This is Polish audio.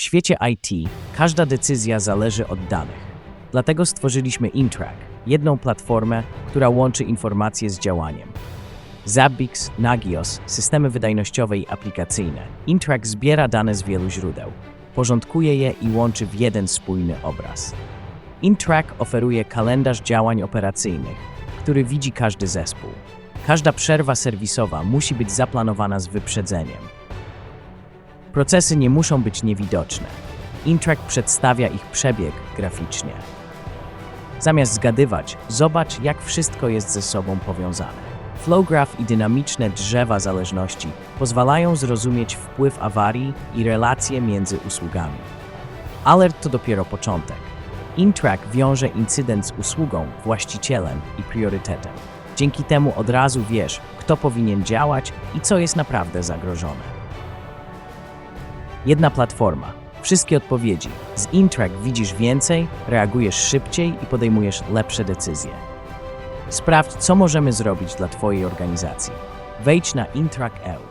W świecie IT każda decyzja zależy od danych. Dlatego stworzyliśmy Intrack, jedną platformę, która łączy informacje z działaniem. Zabbix, Nagios, systemy wydajnościowe i aplikacyjne. Intrack zbiera dane z wielu źródeł, porządkuje je i łączy w jeden spójny obraz. Intrack oferuje kalendarz działań operacyjnych, który widzi każdy zespół. Każda przerwa serwisowa musi być zaplanowana z wyprzedzeniem. Procesy nie muszą być niewidoczne. Intrack przedstawia ich przebieg graficznie. Zamiast zgadywać, zobacz, jak wszystko jest ze sobą powiązane. Flowgraph i dynamiczne drzewa zależności pozwalają zrozumieć wpływ awarii i relacje między usługami. Alert to dopiero początek. Intrack wiąże incydent z usługą, właścicielem i priorytetem. Dzięki temu od razu wiesz, kto powinien działać i co jest naprawdę zagrożone. Jedna platforma, wszystkie odpowiedzi. Z Intrack widzisz więcej, reagujesz szybciej i podejmujesz lepsze decyzje. Sprawdź, co możemy zrobić dla Twojej organizacji. Wejdź na Intrack.eu.